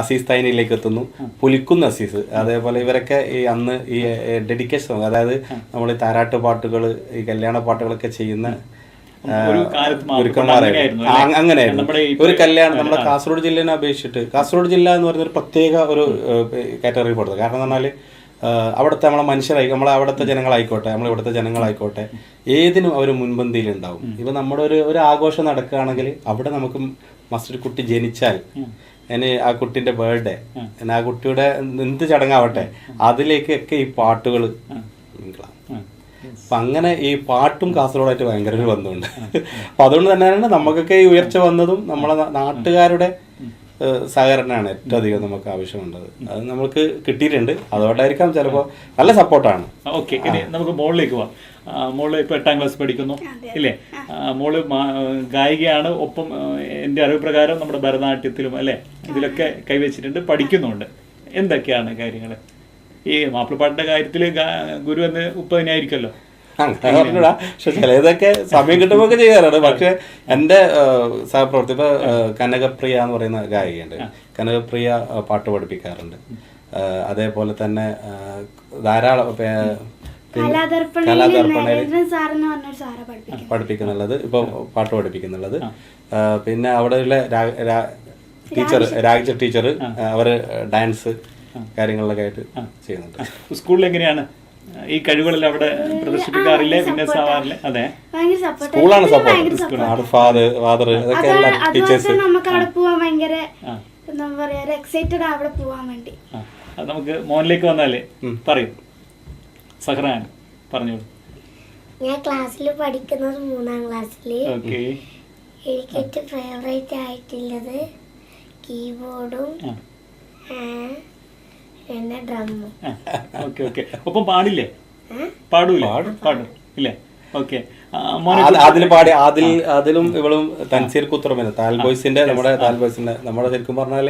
അസീസ് തൈനിലേക്ക് എത്തുന്നു. പുലിക്കുന്ന അസീസ്. അതേപോലെ ഇവരൊക്കെ ഈ അന്ന് ഈ ഡെഡിക്കേഷൻ അതായത് നമ്മൾ ഈ താരാട്ട് പാട്ടുകൾ ഈ കല്യാണ പാട്ടുകളൊക്കെ ചെയ്യുന്ന അങ്ങനെയായിരുന്നു ഒരു കല്യാണം നമ്മുടെ കാസർഗോഡ് ജില്ലേനെ അപേക്ഷിച്ചിട്ട് കാസർഗോഡ് ജില്ല എന്ന് പറയുന്ന ഒരു പ്രത്യേക ഒരു കാറ്റഗറി പെടുന്നത് കാരണം എന്ന് പറഞ്ഞാൽ അവിടുത്തെ നമ്മളെ മനുഷ്യരായി നമ്മളെ അവിടുത്തെ ജനങ്ങളായിക്കോട്ടെ നമ്മളെ ഇവിടുത്തെ ജനങ്ങളായിക്കോട്ടെ ഏതിനും അവർ മുൻപന്തിയിൽ ഉണ്ടാവും. ഇപ്പൊ നമ്മുടെ ഒരു ഒരു ആഘോഷം നടക്കുകയാണെങ്കിൽ അവിടെ നമുക്ക് മസ്റ്റർ കുട്ടി ജനിച്ചാൽ ഇനി ആ കുട്ടിന്റെ ബർത്ത്ഡേ ഇനി ആ കുട്ടിയുടെ എന്ത് ചടങ്ങാവട്ടെ അതിലേക്കൊക്കെ ഈ പാട്ടുകൾ. അപ്പൊ അങ്ങനെ ഈ പാട്ടും കാസർഗോഡായിട്ട് ഭയങ്കര ഒരു ബന്ധമുണ്ട്. അപ്പൊ അതുകൊണ്ട് തന്നെയാണ് നമുക്കൊക്കെ ഈ ഉയർച്ച വന്നതും നമ്മളെ നാട്ടുകാരുടെ സഹകരണമാണ് ഏറ്റവും അധികം നമുക്ക് ആവശ്യമുള്ളത്. അത് നമുക്ക് കിട്ടിയിട്ടുണ്ട്. അതുകൊണ്ടായിരിക്കാം ചിലപ്പോൾ നല്ല സപ്പോർട്ടാണ്. ഓക്കെ ഇനി നമുക്ക് മോളിലേക്ക് പോവാം. മോൾ ഇപ്പൊ എട്ടാം ക്ലാസ് പഠിക്കുന്നു ഇല്ലേ? മോൾ ഗായികയാണ്. ഒപ്പം എന്റെ എന്റെ അറിവ് പ്രകാരം നമ്മുടെ ഭരതനാട്യത്തിലും അല്ലേ? ഇതിലൊക്കെ കൈവച്ചിട്ടുണ്ട് പഠിക്കുന്നുണ്ട്. എന്തൊക്കെയാണ് കാര്യങ്ങൾ ഈ മാപ്പിളപ്പാട്ടിന്റെ കാര്യത്തിൽ ഗുരു എന്ന് ഉപ്പതിനായിരിക്കുമല്ലോ അങ്ങനെ പറഞ്ഞൂടാ പക്ഷെ ചിലതൊക്കെ സമയം കിട്ടുമ്പോൾ ഒക്കെ ചെയ്യാറുണ്ട്. പക്ഷെ എന്റെ സഹപ്രവർത്തി ഇപ്പൊ കനകപ്രിയ എന്ന് പറയുന്ന ഗായികയുണ്ട്. കനകപ്രിയ പാട്ട് പഠിപ്പിക്കാറുണ്ട്. അതേപോലെ തന്നെ ധാരാളം പഠിപ്പിക്കുന്നുള്ളത്. ഇപ്പൊ പാട്ട് പഠിപ്പിക്കുന്നുള്ളത്. പിന്നെ അവിടെയുള്ള ടീച്ചർ രാജ ടീച്ചർ അവർ ഡാൻസ് കാര്യങ്ങളിലൊക്കെ ആയിട്ട് ചെയ്യുന്നുണ്ട്. സ്കൂളിൽ എങ്ങനെയാണ് ഈ കഴിവുകളെല്ലാം അവിടെ പ്രദർശിപ്പിക്കാറില്ലേ? പിന്നെ ആവാറില്ലേ അതെ. സ്കൂളാണ് സപ്പോർട്ട്. ഫാദർ ഫാദർ ഇതൊക്കെ എല്ലാ ടീച്ചേഴ്സ് നമുക്ക് അവിടെ പോവാൻ ഭയങ്കര. എന്താ പറയാ എക്സൈറ്റഡ് അവിടെ പോവാൻ വേണ്ടി. അത് നമുക്ക് മോനിലേക്ക് വന്നാലേ പറയും. സഹ്റാൻ പറഞ്ഞോളൂ. ഞാൻ ക്ലാസ്സിൽ പഠിക്കുന്നത് മൂന്നാം ക്ലാസ്സിൽ ഓക്കെ. എനിക്ക് ഏറ്റവും ഫേവറേറ്റ് ആയിട്ടുള്ളത് കീബോർഡും ഓക്കെ ഓക്കെ ഒപ്പം പാടില്ലേ? പാടൂലേ? പാടും. ഇല്ലേ? ഓക്കെ മോനെ അതിൽ പാടി അതിൽ അതിലും ഇവളും തൻസീർ കുത്തുറമേന താൽ ബോയ്സിന്റെ നമ്മുടെ താൽ ബോയ്സിന്റെ നമ്മുടെ ശരിക്കും പറഞ്ഞാൽ